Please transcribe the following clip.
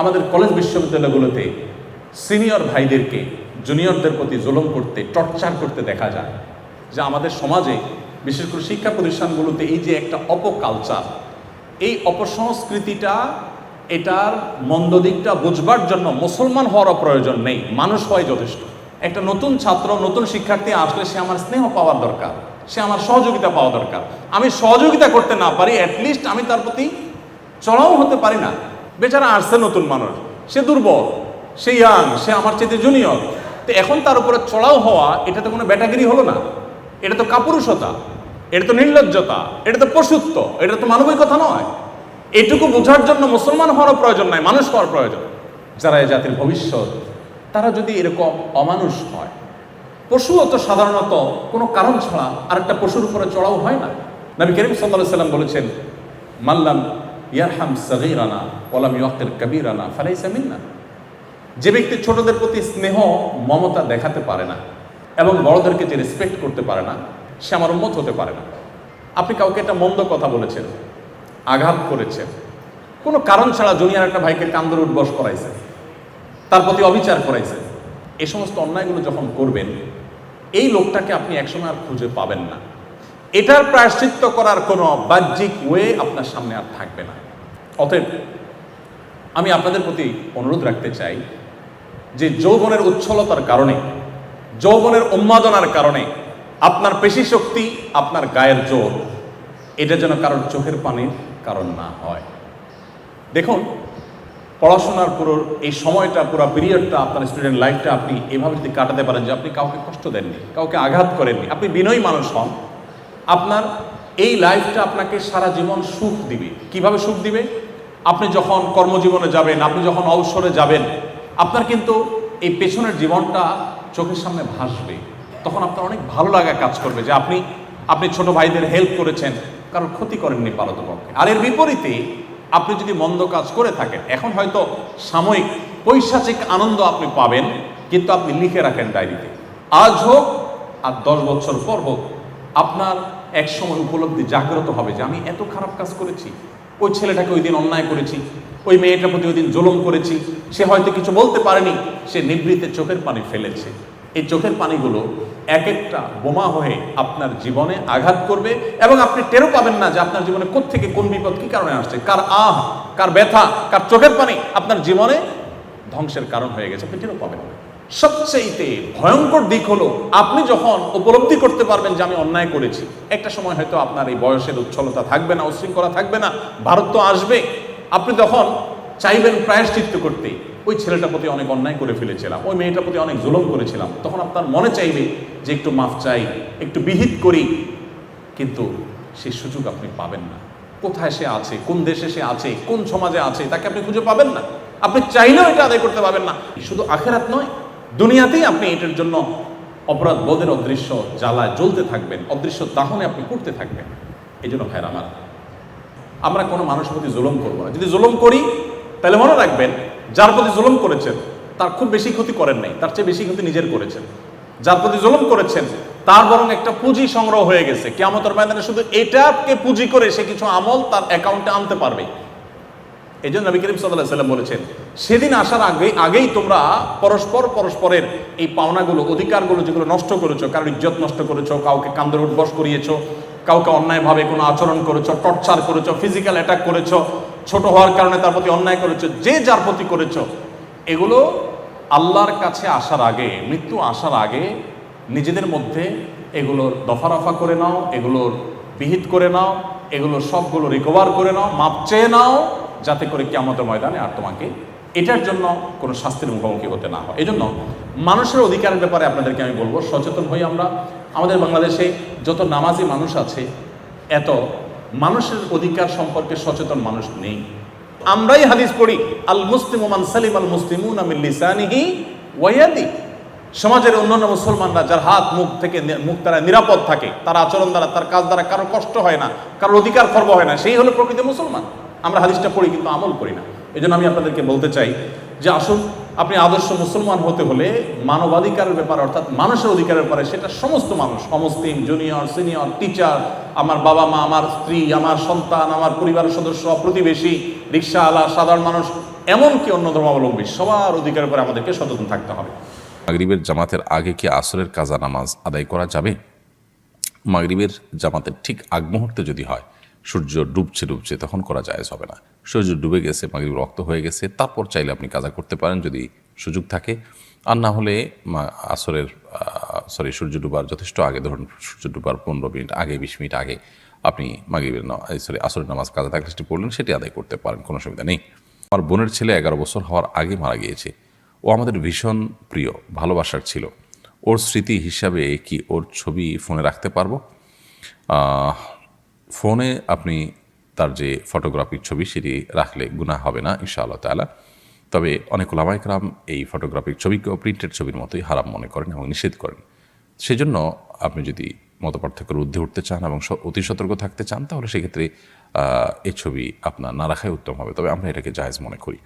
আমাদের college বিশ্ববিদ্যালয়গুলোতে senior ভাইদেরকে, জুনিয়রদের প্রতি জুলুম করতে, টর্চার করতে দেখা যায়। যে আমাদের সমাজে, বিশেষ করে শিক্ষা প্রতিষ্ঠানগুলোতে এই যে একটা অপকালচার, এই অপসংস্কৃতিটা, এটার মন্দ দিকটা বুঝবার জন্য মুসলমান হওয়ারও প্রয়োজন নেই, মানুষ হওয়াই যথেষ্ট। একটা নতুন ছাত্র, নতুন শিক্ষার্থী আসলে সে আমার স্নেহ পাওয়ার দরকার, সে আমার সহযোগিতা পাওয়া দরকার। আমি সহযোগিতা করতে না পারি অ্যাটলিস্ট আমি তার প্রতি চড়াও হতে পারি না। বেচারা আসছে নতুন মানুষ। সে দুর্বল, সে ইয়াং সে আমার চেয়ে জুনিয়র তো এখন তার উপরে চড়াও হওয়া এটা তো কোনো ব্যাটাগিরি হলো না। এটা তো কাপুরুষতা, এটা তো নির্লজ্জতা, এটা তো পশুত্ব, এটা তো মানবিকতা নয়। এটুকু বোঝার জন্য মুসলমান হওয়ারও প্রয়োজন নাই, মানুষ হওয়ার প্রয়োজন। যারা এই জাতির ভবিষ্যৎ, তারা যদি এরকম অমানুষ হয়, পশুও তো সাধারণত কোনো কারণ ছাড়া আরেকটা পশুর উপরে চড়াও হয় না। নবী করিম সাল্লাহ সাল্লাম বলেছেন, মাল্লাম ইয়ারহাম সগীরানা ওলাম ইয়াকির কবিরানা, ফালাইসা মিন্না। যে ব্যক্তি ছোটদের প্রতি স্নেহ, মমতা দেখাতে পারে না এবং বড়দেরকে যে রেসপেক্ট করতে পারে না, সে আমার উন্মত হতে পারে না। আপনি কাউকে একটা মন্দ কথা বলেছেন, আঘাত করেছেন, কোনো কারণ ছাড়া জুনিয়র একটা ভাইকে কান্দর উঠবস করাইছে তার প্রতি অবিচার করাইছে এই সমস্ত অন্যায়গুলো যখন করবেন, এই লোকটাকে আপনি একসময় আর খুঁজে পাবেন না। এটার প্রায়শ্চিত্ত করার কোনো বাহ্যিক ওয়ে আপনার সামনে আর থাকবে না। অতএব, আমি আপনাদের প্রতি অনুরোধ রাখতে চাই যে যৌবনের উচ্ছলতার কারণে, যৌবনের উন্মাদনার কারণে আপনার পেশি শক্তি, আপনার গায়ের জোর, এটা যেন কারোর চোখের পানির কারণ না হয়। দেখুন, পড়াশোনার পুরো, এই সময়টা, পুরো পিরিয়ডটা, আপনার স্টুডেন্ট লাইফটা আপনি এভাবে যদি কাটাতে পারেন যে আপনি কাউকে কষ্ট দেননি, কাউকে আঘাত করেননি, আপনি বিনয়ী মানুষ হন আপনার এই লাইফটা আপনাকে সারা জীবন সুখ দিবে। কীভাবে সুখ দিবে? আপনি যখন কর্মজীবনে যাবেন, আপনি যখন অবসরে যাবেন, আপনার কিন্তু এই পেছনের জীবনটা চোখের সামনে ভাসবে। তখন আপনার অনেক ভালো লাগা কাজ করবে যে আপনি আপনি ছোট ভাইদের হেল্প করেছেন কারণ ক্ষতি করেননি পারতপক্ষে। আর এর বিপরীতে, আপনি যদি মন্দ কাজ করে থাকেন, এখন হয়তো সাময়িক, পৈশাচিক আনন্দ আপনি পাবেন, কিন্তু আপনি লিখে রাখেন ডায়েরিতে। আজ হোক আর দশ বছর পর হোক আপনার এক সময় উপলব্ধি জাগ্রত হবে যে আমি এত খারাপ কাজ করেছি, ওই ছেলেটাকে ওই দিন অন্যায় করেছি, ওই মেয়েটার প্রতি ওই দিন জুলুম করেছি, সে হয়তো কিছু বলতে পারেনি, সে নিবৃত্তে চোখের পানি ফেলেছে। এই চোখের পানিগুলো এক একটা বোমা হয়ে আপনার জীবনে আঘাত করবে এবং আপনি টেরও পাবেন না যে আপনার জীবনে কোত্থেকে কোন বিপদ কি কারণে আসছে। কার আহ, কার ব্যথা, কার চোখের পানি আপনার জীবনে ধ্বংসের কারণ হয়ে গেছে, আপনি টেরও পাবেন না। সবচেয়েতে ভয়ঙ্কর দিক হলো আপনি যখন উপলব্ধি করতে পারবেন যে আমি অন্যায় করেছি, একটা সময় হয়তো আপনার এই বয়সের উচ্ছলতা থাকবে না, উশৃঙ্খলা থাকবে না, ভারত তো আসবে। আপনি তখন চাইবেন প্রায়শ্চিত্ত করতে, ওই ছেলেটার প্রতি অনেক অন্যায় করে ফেলেছিলাম, ওই মেয়েটার প্রতি অনেক জুলুম করেছিলাম। তখন আপনার মনে চাইবে যে একটু মাফ চাই, একটু বিহিত করি, কিন্তু সেই সুযোগ আপনি পাবেন না। কোথায় সে আছে? কোন দেশে সে আছে? কোন সমাজে আছে? তাকে আপনি খুঁজে পাবেন না। আপনি চাইলেও এটা আদায় করতে পারবেন না। শুধু আখেরাত নয় দুনিয়াতেই আপনি এটার জন্য অপরাধ বোধের অদৃশ্য জ্বালায় জ্বলতে থাকবেন, অদৃশ্য দাহনে আপনি করতে থাকবেন। এই জন্য ভাইয়ের আমার, আমরা কোনো মানুষের প্রতি জুলুম করব না। যদি জুলুম করি, তাহলে মনে রাখবেন, যার প্রতি জুলুম করেছেন, তার খুব বেশি ক্ষতি করেন নাই, তার চেয়ে বেশি ক্ষতি নিজের করেছেন। যার প্রতি জুলুম করেছেন, তার বরং একটা পুঁজি সংগ্রহ হয়ে গেছে। কেমতের ময়দানে শুধু এটাকে পুঁজি করে সে কিছু আমল তার অ্যাকাউন্টে আনতে পারবে। এই জন্য নবী করিম সাল্লাহ সাল্লাম বলেছেন, সেদিন আসার আগে, আগেই তোমরা পরস্পর পরস্পরের এই পাওনাগুলো, অধিকারগুলো যেগুলো নষ্ট করেছ, কারোর ইজ্জত নষ্ট করেছ, কাউকে কান্দর উঠবস করিয়েছো, কাউকে অন্যায়ভাবে কোনো আচরণ করেছ, টর্চার করেছ ফিজিক্যাল অ্যাটাক করেছ, ছোট হওয়ার কারণে তার প্রতি অন্যায় করেছ, যে যার প্রতি করেছ, এগুলো আল্লাহর কাছে আসার আগে, মৃত্যু আসার আগে নিজেদের মধ্যে এগুলোর দফা রফা করে নাও, এগুলোর বিহিত করে নাও, এগুলো সবগুলো রিকভার করে নাও, মাপ চেয়ে নাও যাতে করে কেমতের ময়দানে আর তোমাকে এটার জন্য কোনো শাস্তির মুখোমুখি হতে না হয়। এই জন্য মানুষের অধিকারের ব্যাপারে আপনাদেরকে আমি বলব, সচেতন হই আমরা আমাদের বাংলাদেশে যত নামাজি মানুষ আছে, এত মানুষের অধিকার সম্পর্কে সচেতন মানুষ নেই। আমরাই হাদিস পড়ি আল মুসলিম ওমান সালিম আল লিসানিহি ওয়াইয়াদি সমাজের অন্যান্য মুসলমানরা যার হাত, মুখ থেকে মুখ তারা নিরাপদ থাকে, তার আচরণ দ্বারা, তার কাজ দ্বারা কারও কষ্ট হয় না, কারোর অধিকার খর্ব হয় না, সেই হলো প্রকৃত মুসলমান। আমরা হাদিসটা পড়ি কিন্তু আমল করি না। এই আমি আপনাদেরকে বলতে চাই যে আসুন, আপনি আদর্শ মুসলমান হতে হলে মানবাধিকারের ব্যাপারে, অর্থাৎ মানুষের অধিকারের ব্যাপারে সেটা সমস্ত মানুষ, অমুসলিম, জুনিয়র, সিনিয়র, টিচার, আমার বাবা মা, আমার স্ত্রী, আমার সন্তান, আমার পরিবারের সদস্য, প্রতিবেশী, রিক্সাওয়ালা, সাধারণ মানুষ, এমনকি অন্য ধর্মাবলম্বী, সবার অধিকারের উপরে আমাদেরকে সচেতন থাকতে হবে। মাগরিবের জামাতের আগে কি আসরের কাজা নামাজ আদায় করা যাবে? মাগরিবের জামাতের ঠিক আগ মুহূর্তে যদি হয় সূর্য ডুবছে ডুবছে, তখন করা যায় হবে না। সূর্য ডুবে গেছে মাগরিব রক্ত হয়ে গেছে, তারপর চাইলে আপনি কাজা করতে পারেন যদি সুযোগ থাকে। আর না হলে আসরের সরি সূর্য ডুবার যথেষ্ট আগে, ধরুন সূর্য ডুবার পনেরো মিনিট আগে, বিশ মিনিট আগে আপনি মাগরিবের সরি আসরের নামাজ কাজা থাকলে সেটি পড়লেন, সেটি আদায় করতে পারেন, কোনো অসুবিধা নেই। আমার বোনের ছেলে এগারো বছর হওয়ার আগে মারা গিয়েছে। ও আমাদের ভীষণ প্রিয়, ভালোবাসার ছিল। ওর স্মৃতি হিসাবে কি ওর ছবি ফোনে রাখতে পারব? ফোনে আপনি তার যে ফটোগ্রাফির ছবি, সেটি রাখলে গুণা হবে না, ইনশাআল্লাহ তালা তবে অনেক ওলামাইকরাম এই ফটোগ্রাফির ছবিকেও প্রিন্টেড ছবির মতোই হারাম মনে করেন এবং নিষেধ করেন। সেজন্য আপনি যদি মত পার্থক্যের ঊর্ধ্বে উঠতে চান এবং অতি সতর্ক থাকতে চান, তাহলে সেক্ষেত্রে এই ছবি আপনার না রাখাই উত্তম হবে। তবে আমরা এটাকে জায়জ মনে করি।